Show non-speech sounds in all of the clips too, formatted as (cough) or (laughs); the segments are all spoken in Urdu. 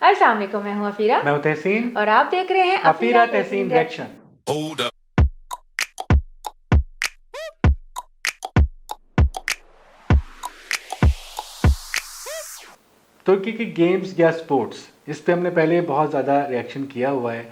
السلام علیکم میں ہوں افیرہ میں ہوں تحسین۔ اور آپ دیکھ رہے ہیں افیرہ تحسین ریکشن ترکی کی گیمز یا سپورٹس اس پہ ہم نے پہلے بہت زیادہ ریئیکشن کیا ہوا ہے۔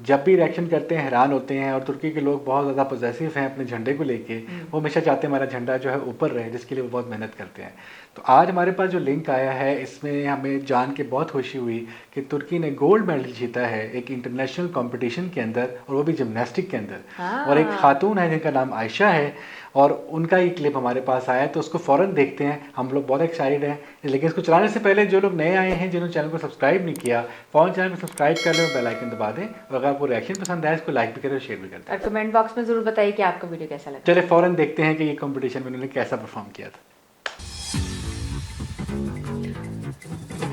جب بھی ریئیکشن کرتے ہیں حیران ہوتے ہیں اور ترکی کے لوگ بہت زیادہ پوزیسو ہیں اپنے جھنڈے کو لے کے۔ وہ ہمیشہ چاہتے ہیں ہمارا جھنڈا جو ہے اوپر رہے جس کے لیے وہ بہت محنت کرتے ہیں۔ تو آج ہمارے پاس جو لنک آیا ہے اس میں ہمیں جان کے بہت خوشی ہوئی کہ ترکی نے گولڈ میڈل جیتا ہے ایک انٹرنیشنل کمپٹیشن کے اندر اور وہ بھی جمناسٹک کے اندر۔ ہاں۔ اور ایک خاتون ہے جن کا نام عائشہ ہے اور ان کا یہ کلپ ہمارے پاس آیا تو اس کو فوراً دیکھتے ہیں۔ ہم لوگ بہت ایکسائٹیڈ ہیں لیکن اس کو چلانے سے پہلے جو لوگ نئے آئے ہیں جنہوں نے چینل کو سبسکرائب نہیں کیا فوراً چینل کو سبسکرائب کر لیں اور بیل آئکن دبا دیں۔ اور اگر آپ کو ریئیکشن پسند آئے اس کو لائک بھی کریں اور شیئر بھی کریں۔ اور کمنٹ باکس میں ضرور بتائیے کہ آپ کا ویڈیو کیسا لگا۔ چلے فوراً دیکھتے ہیں کہ یہ کمپٹیشن میں انہوں نے کیسا پرفارم کیا تھا۔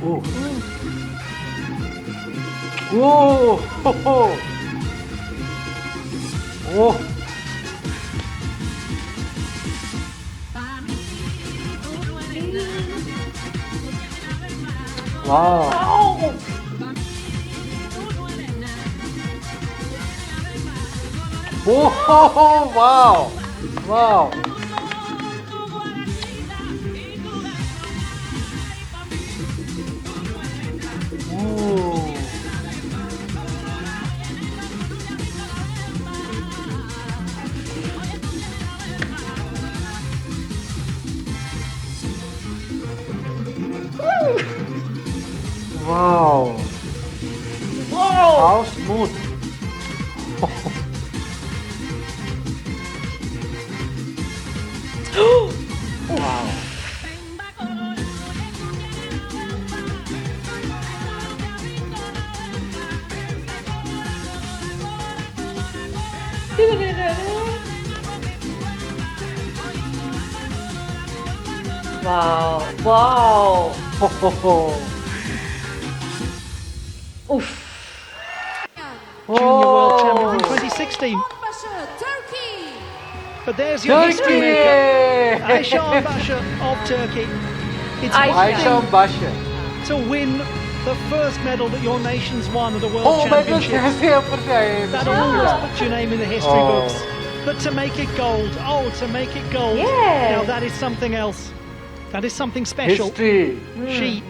오. 오. 호호. 오. 와. 오. 와우. 와우. Aos mundos. Uau. uau. Ho, ho, ho. Uff. Junior World Champion oh. from 2016. But there's your Turkey! history maker, Ayşan Basha of Turkey. It's Ayşan Basha to win the first medal that your nation's won at a World oh Championship. (laughs) that almost put your name in the history oh. books. But to make it gold, oh, to make it gold, yeah. now that is something else. That is something special. History. She hmm.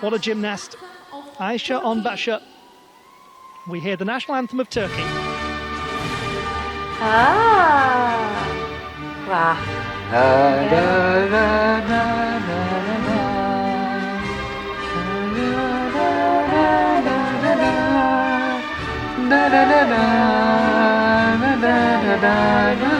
What a gymnast. Aisha shut on. We hear the national anthem of Turkey. Ah. Wow. Da, da, da, da da da da da da da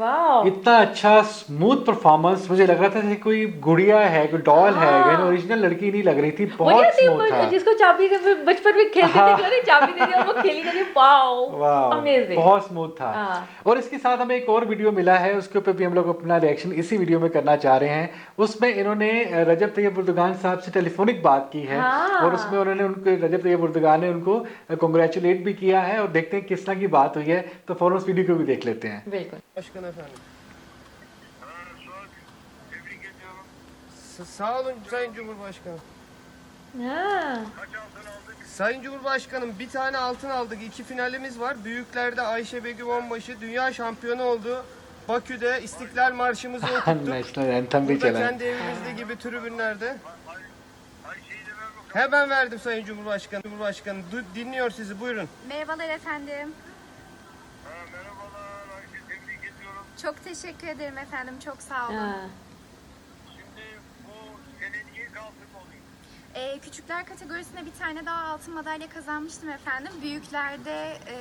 اتنا اچھا اسموتھ پرفارمنس مجھے لگ رہا تھا کہ کوئی گڑیا ہے کوئی ڈال ہے اوریجنل ہاں۔ لڑکی نہیں لگ رہی تھی بہت سموتھ تھا۔ جس کو چابی بچپن میں کھیلتے تھے ہاں۔ چابی دے دیا وہ کھیلی گئی واو امیزنگ بہت اسموتھ تھا۔ ہاں۔ اور اس کے ساتھ ہمیں ایک اور ویڈیو ملا ہے اس کے اوپر بھی ہم لوگ اپنا ریئیکشن اسی ویڈیو میں کرنا چاہ رہے ہیں۔ اس میں انہوں نے رجب طیب اردگان صاحب سے ٹیلی فونک بات کی ہے۔ اور اس میں انہوں نے ان کو رجب طیب اردگان نے ان کو کنگریچولیٹ بھی کیا ہے اور دیکھتے ہیں کس طرح کی بات ہوئی ہے۔ تو فوراً اس ویڈیو کو بھی دیکھ لیتے ہیں۔ بالکل۔ bakın efendim. Ha, çok. Tebrik ediyorum. S sağ olun Sayın Cumhurbaşkanım. Ha. Kaç altın aldık? Sayın Cumhurbaşkanım bir tane altın aldık. İki finalimiz var. Büyüklerde Ayşe Begüm Onbaşı dünya şampiyonu oldu. Bakü'de İstiklal Marşı'mızı (laughs) okuttuk. Burada kendi evimizde gibi tribünlerde. Hemen verdim Sayın Cumhurbaşkanı. Cumhurbaşkanı dinliyor sizi buyurun. Merhabalar efendim. Ha, merhaba. Çok teşekkür ederim efendim. Çok sağ olun. Ha. Şimdi bu sene niye kaldık? Ee, küçükler kategorisinde bir tane daha altın madalya kazanmıştım efendim. Büyüklerde e,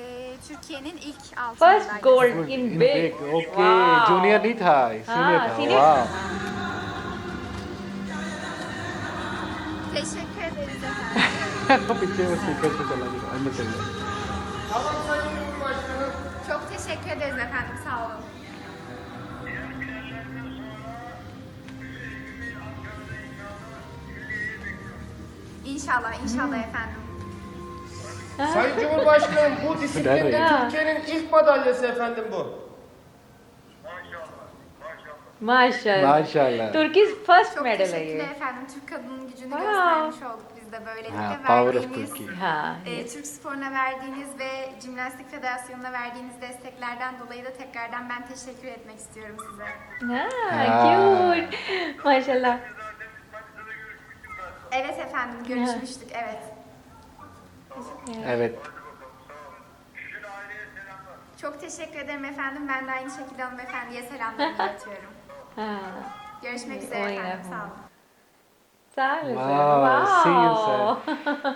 Türkiye'nin ilk altın madalya. First goal madalyası. in big. Okay, Wow. junior değil ha, senior Ah, Wow. Teşekkür ederiz (laughs) efendim. Çok teşekkür ederiz efendim. Sağ olun. İnşallah, inşallah efendim. Sayın Cumhurbaşkanım bu disiplinde Nereye? Türkiye'nin ilk madalyası efendim bu. Mashallah. Maşallah. Maşallah. Turkey's first Çok medal teşekkürler here. efendim. Türk kadının gücünü Wow. göstermiş olduk biz de böylelikle. Ha, power of Verdiğiniz, Turkey. E, ha, e, yes. Türk sporuna verdiğiniz ve Cimnastik Federasyonu'na verdiğiniz desteklerden dolayı da tekrardan ben teşekkür etmek istiyorum size. Ha, cute. Mashallah. Evet efendim görüşmüştük evet. Evet. Çok teşekkür ederim efendim. Ben de aynı şekilde hanımefendiye selamlarımı (laughs) iletiyorum. Görüşmek üzere efendim. Sağ olun. Wow, see you, sir.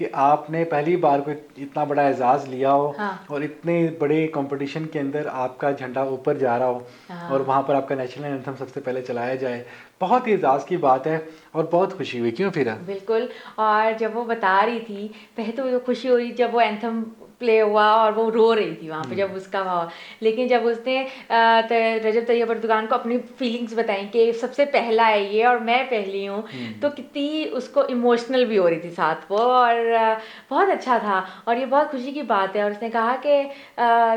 کہ آپ نے پہلی بار کوئی اتنا بڑا اعزاز لیا ہو ہاں۔ اور اتنے بڑے کمپٹیشن کے اندر آپ کا جھنڈا اوپر جا رہا ہو ہاں۔ اور وہاں پر آپ کا نیشنل اینتھم سب سے پہلے چلایا جائے۔ بہت ہی اعزاز کی بات ہے اور بہت خوشی ہوئی کیوں پھر؟ بالکل اور جب وہ بتا رہی تھی پہلے تو خوشی ہو رہی جب وہ اینتھم پلے ہوا اور وہ رو رہی تھی وہاں پہ جب اس کا ہوا۔ لیکن جب اس نے رجب طیب اردگان کو اپنی فیلنگس بتائیں کہ سب سے پہلا ہے یہ اور میں پہلی ہوں تو کتنی اس کو ایموشنل بھی ہو رہی تھی ساتھ وہ اور بہت اچھا تھا۔ اور یہ بہت خوشی کی بات ہے اور اس نے کہا کہ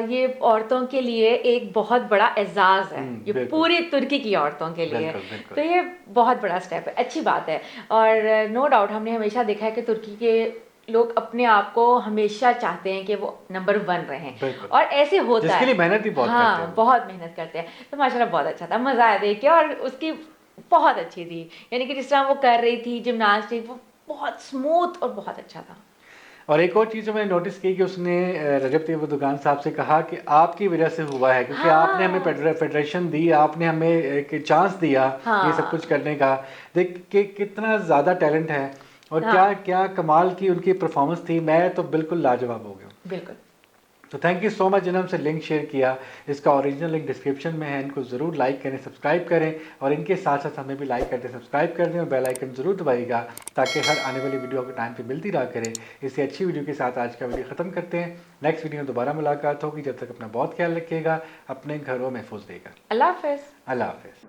یہ عورتوں کے لیے ایک بہت بڑا اعزاز ہے۔ یہ پوری ترکی کی عورتوں کے لیے۔ تو یہ یہ بہت بڑا اسٹیپ ہے۔ اچھی بات ہے۔ اور نو ڈاؤٹ ہم نے ہمیشہ دیکھا ہے کہ ترکی کے لوگ اپنے آپ کو ہمیشہ چاہتے ہیں کہ وہ نمبر ون رہیں۔ اور ایسے ہوتا جس کے لیے محنت بھی بہت ہاں کرتے ہیں۔ بہت محنت کرتے ہیں۔ تو ماشاء اللہ بہت اچھا تھا۔ مزہ آیا دیکھ کے اور اس کی بہت اچھی تھی۔ یعنی کہ جس طرح وہ کر رہی تھی جمناسٹک وہ بہت اسموتھ اور بہت اچھا تھا۔ اور ایک اور چیز جو میں نے نوٹس کی کہ اس نے رجب طیب دکان صاحب سے کہا کہ آپ کی وجہ سے ہوا ہے کیونکہ آپ نے ہمیں ہاں۔ فیڈریشن دی آپ نے ہمیں ایک چانس دیا یہ ہاں۔ سب کچھ کرنے کا۔ دیکھ کہ کتنا زیادہ ٹیلنٹ ہے اور ہاں۔ کیا کیا کمال کی ان کی پرفارمنس تھی میں تو بالکل لاجواب ہو گیا بالکل۔ تو تھینک یو سو مچ جنہوں ہم سے لنک شیئر کیا۔ اس کا اوریجنل لنک ڈسکرپشن میں ہے ان کو ضرور لائک کریں سبسکرائب کریں اور ان کے ساتھ ساتھ ہمیں بھی لائک کر دیں سبسکرائب کر دیں اور بیل آئکن ضرور دبائیے گا تاکہ ہر آنے والی ویڈیو آپ کو ٹائم پہ ملتی رہا کرے۔ اسے اچھی ویڈیو کے ساتھ آج کا ویڈیو ختم کرتے ہیں۔ نیکسٹ ویڈیو میں دوبارہ ملاقات ہوگی۔ جب تک اپنا بہت خیال رکھیے گا اپنے گھروں محفوظ رہے گا۔ اللہ حافظ۔ اللہ حافظ۔